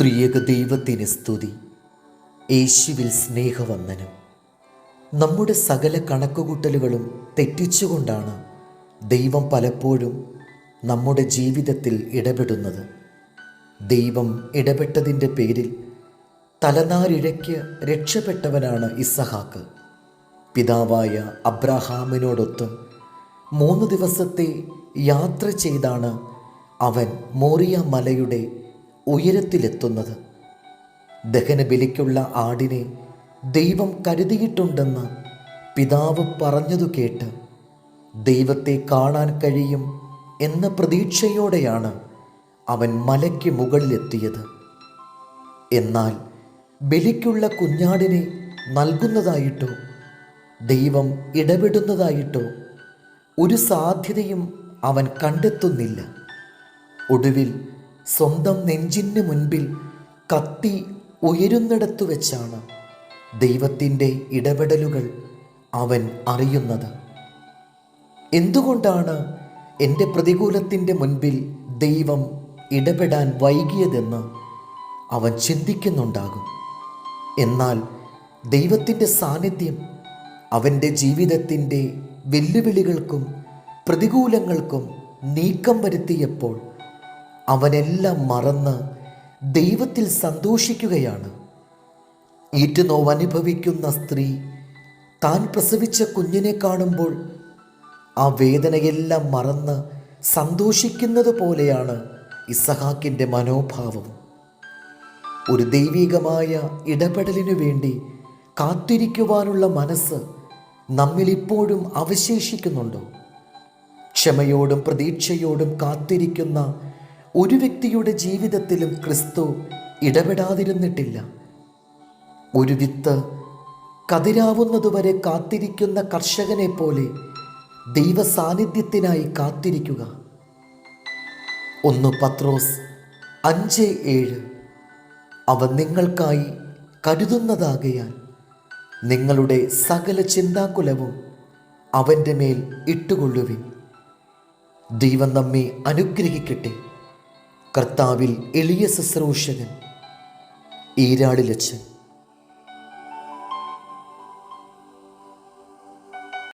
ത്രിയക ദൈവത്തിന് സ്തുതി. യേശുവിൽ സ്നേഹവന്ദനം. നമ്മുടെ സകല കണക്കുകൂട്ടലുകളും തെറ്റിച്ചുകൊണ്ടാണ് ദൈവം പലപ്പോഴും നമ്മുടെ ജീവിതത്തിൽ ഇടപെടുന്നത്. ദൈവം ഇടപെട്ടതിന്റെ പേരിൽ തലനാരിഴയ്ക്ക് രക്ഷപ്പെട്ടവനാണ് ഇസഹാക്ക്. പിതാവായ അബ്രഹാമിനോടൊത്ത് മൂന്ന് ദിവസത്തെ യാത്ര ചെയ്താണ് അവൻ മോറിയ മലയുടെ ഉയരത്തിലെത്തുന്നത്. ദഹനബലിക്കുള്ള ആടിനെ ദൈവം കരുതിയിട്ടുണ്ടെന്ന് പിതാവ് പറഞ്ഞതു കേട്ട് ദൈവത്തെ കാണാൻ കഴിയും എന്ന പ്രതീക്ഷയോടെയാണ് അവൻ മലയ്ക്ക് മുകളിലെത്തിയത്. എന്നാൽ ബലിക്കുള്ള കുഞ്ഞാടിനെ നൽകുന്നതായിട്ടോ ദൈവം ഇടപെടുന്നതായിട്ടോ ഒരു സാധ്യതയും അവൻ കണ്ടെത്തുന്നില്ല. ഒടുവിൽ സ്വന്തം നെഞ്ചിന് മുൻപിൽ കത്തി ഉയരുന്നിടത്തു വെച്ചാണ് ദൈവത്തിന്റെ ഇടപെടലുകൾ അവൻ അറിയുന്നത്. എന്തുകൊണ്ടാണ് എന്റെ പ്രതികൂലത്തിന്റെ മുൻപിൽ ദൈവം ഇടപെടാൻ വൈകിയതെന്ന് അവൻ ചിന്തിക്കുന്നുണ്ടാകും. എന്നാൽ ദൈവത്തിന്റെ സാന്നിധ്യം അവന്റെ ജീവിതത്തിന്റെ വെല്ലുവിളികൾക്കും പ്രതികൂലങ്ങൾക്കും നീക്കം വരുത്തിയപ്പോൾ അവനെല്ലാം മറന്ന് ദൈവത്തിൽ സന്തോഷിക്കുകയാണ്. ഈറ്റുനോവ് അനുഭവിക്കുന്ന സ്ത്രീ താൻ പ്രസവിച്ച കുഞ്ഞിനെ കാണുമ്പോൾ ആ വേദനയെല്ലാം മറന്ന് സന്തോഷിക്കുന്നത് പോലെയാണ് ഇസഹാക്കിന്റെ മനോഭാവം. ഒരു ദൈവികമായ ഇടപെടലിനു വേണ്ടി കാത്തിരിക്കുവാനുള്ള മനസ്സ് നമ്മിലിപ്പോഴും അവശേഷിക്കുന്നുണ്ടോ. ക്ഷമയോടും പ്രതീക്ഷയോടും കാത്തിരിക്കുന്ന ഒരു വ്യക്തിയുടെ ജീവിതത്തിലും ക്രിസ്തു ഇടപെടാതിരുന്നിട്ടില്ല. ഒരു വിത്ത് കതിരാവുന്നതുവരെ കാത്തിരിക്കുന്ന കർഷകനെ പോലെ ദൈവ സാന്നിധ്യത്തിനായി കാത്തിരിക്കുക. ഒന്ന് പത്രോസ് അഞ്ച് ഏഴ്. അവ നിങ്ങൾക്കായി കരുതുന്നതാകയാൽ നിങ്ങളുടെ സകല ചിന്താകുലവും അവന്റെ മേൽ ഇട്ടുകൊള്ളുവിൻ. ദൈവം നമ്മെ അനുഗ്രഹിക്കട്ടെ. കർത്താവിൽ എളിയ ശുശ്രൂഷകൻ ഈരാളിലച്ചൻ